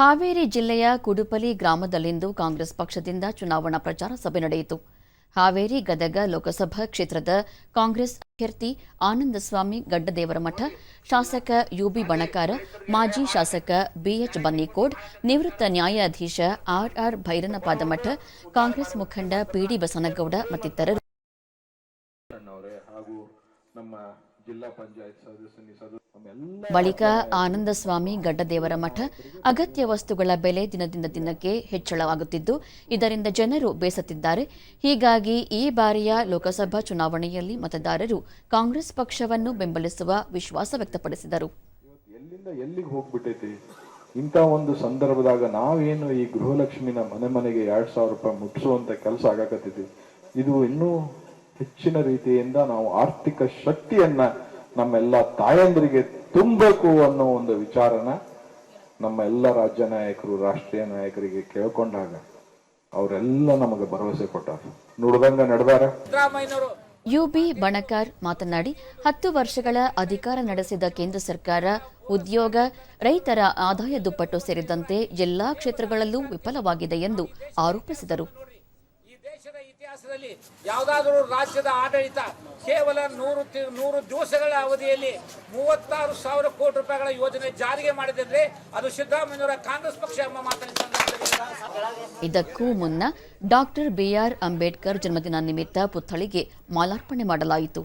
ಹಾವೇರಿ ಜಿಲ್ಲೆಯ ಕುಡುಪಲಿ ಗ್ರಾಮದಲ್ಲಿಂದು ಕಾಂಗ್ರೆಸ್ ಪಕ್ಷದಿಂದ ಚುನಾವಣಾ ಪ್ರಚಾರ ಸಭೆ ನಡೆಯಿತು. ಹಾವೇರಿ ಗದಗ ಲೋಕಸಭಾ ಕ್ಷೇತ್ರದ ಕಾಂಗ್ರೆಸ್ ಅಭ್ಯರ್ಥಿ ಆನಂದಸ್ವಾಮಿ ಗಡ್ಡದೇವರಮಠ, ಶಾಸಕ ಯುಬಿ ಬಣಕಾರ, ಮಾಜಿ ಶಾಸಕ ಬಿಎಚ್ ಬನ್ನಿಕೋಡ್ ನಿವೃತ್ತ ನ್ಯಾಯಾಧೀಶ ಆರ್ಆರ್ ಭೈರನಪಾದಮಠ, ಕಾಂಗ್ರೆಸ್ ಮುಖಂಡ ಪಿಡಿ ಬಸನಗೌಡ ಮತ್ತಿತರರು. ನಮ್ಮ ಜಿಲ್ಲಾ ಪಂಚಾಯತ್ ಸದಸ್ಯನಿ ಬಳಿಕ ಆನಂದಸ್ವಾಮಿ ಗಡ್ಡದೇವರ ಮಠ ಅಗತ್ಯ ವಸ್ತುಗಳ ಬೆಲೆ ದಿನದಿಂದ ದಿನಕ್ಕೆ ಹೆಚ್ಚಳವಾಗುತ್ತಿದ್ದು ಇದರಿಂದ ಜನರು ಬೇಸತ್ತಿದ್ದಾರೆ. ಹೀಗಾಗಿ ಈ ಬಾರಿಯ ಲೋಕಸಭಾ ಚುನಾವಣೆಯಲ್ಲಿ ಮತದಾರರು ಕಾಂಗ್ರೆಸ್ ಪಕ್ಷವನ್ನು ಬೆಂಬಲಿಸುವ ವಿಶ್ವಾಸ ವ್ಯಕ್ತಪಡಿಸಿದರು. ಎಲ್ಲಿಗೆ ಹೋಗ್ಬಿಟ್ಟೈತಿ? ಇಂಥ ಒಂದು ಸಂದರ್ಭದಾಗ ನಾವೇನು ಈ ಗೃಹಲಕ್ಷ್ಮಿನ ಮನೆ ಮನೆಗೆ ಎರಡ್ ಸಾವಿರ ರೂಪಾಯಿ ಮುಟ್ಟಿಸುವಂತ ಕೆಲಸ ಆಗಾಕತ್ತಿದ್ವಿ. ಇದು ಇನ್ನೂ ಹೆಚ್ಚಿನ ರೀತಿಯಿಂದ ನಾವು ಆರ್ಥಿಕ ಶಕ್ತಿಯನ್ನ ನಮ್ಮೆಲ್ಲ ತಾಯಂದರಿಗೆ ತುಂಬಬೇಕು ಅನ್ನೋ ಒಂದು ವಿಚಾರನ ನಮ್ಮ ಎಲ್ಲ ರಾಜ್ಯ ನಾಯಕರು ರಾಷ್ಟ್ರೀಯ ನಾಯಕರಿಗೆ ಕೇಳ್ಕೊಂಡಾಗ ಅವರೆಲ್ಲ ನಮಗೆ ಭರವಸೆ ಕೊಟ್ಟಾರ. ನುಡ್ದಂಗ ನಡೆದಾರ? ಯು ಯುಬಿ ಬಣಕಾರ್ ಮಾತನಾಡಿ ಹತ್ತು ವರ್ಷಗಳ ಅಧಿಕಾರ ನಡೆಸಿದ ಕೇಂದ್ರ ಸರ್ಕಾರ ಉದ್ಯೋಗ ರೈತರ ಆದಾಯ ದುಪ್ಪಟ್ಟು ಸೇರಿದಂತೆ ಎಲ್ಲಾ ಕ್ಷೇತ್ರಗಳಲ್ಲೂ ವಿಫಲವಾಗಿದೆ ಎಂದು ಆರೋಪಿಸಿದರು. ಇತಿಹಾಸದಲ್ಲಿ ಯಾವುದಾದರೂ ರಾಜ್ಯದ ಆಡಳಿತ ಕೇವಲ ನೂರು ನೂರು ದಿವಸಗಳ ಅವಧಿಯಲ್ಲಿ ಮೂವತ್ತಾರು ಸಾವಿರ ಕೋಟಿ ರೂಪಾಯಿಗಳ ಯೋಜನೆ ಜಾರಿಗೆ ಮಾಡಿದ್ರೆ ಅದು ಸಿದ್ದರಾಮಯ್ಯವರ ಕಾಂಗ್ರೆಸ್ ಪಕ್ಷ ಎಂಬ ಮಾತನ್ನು ಇದಕ್ಕೂ ಮುನ್ನ ಡಾಕ್ಟರ್ ಬಿಆರ್ ಅಂಬೇಡ್ಕರ್ ಜನ್ಮದಿನ ನಿಮಿತ್ತ ಪುತ್ಥಳಿಗೆ ಮಾಲಾರ್ಪಣೆ ಮಾಡಲಾಯಿತು.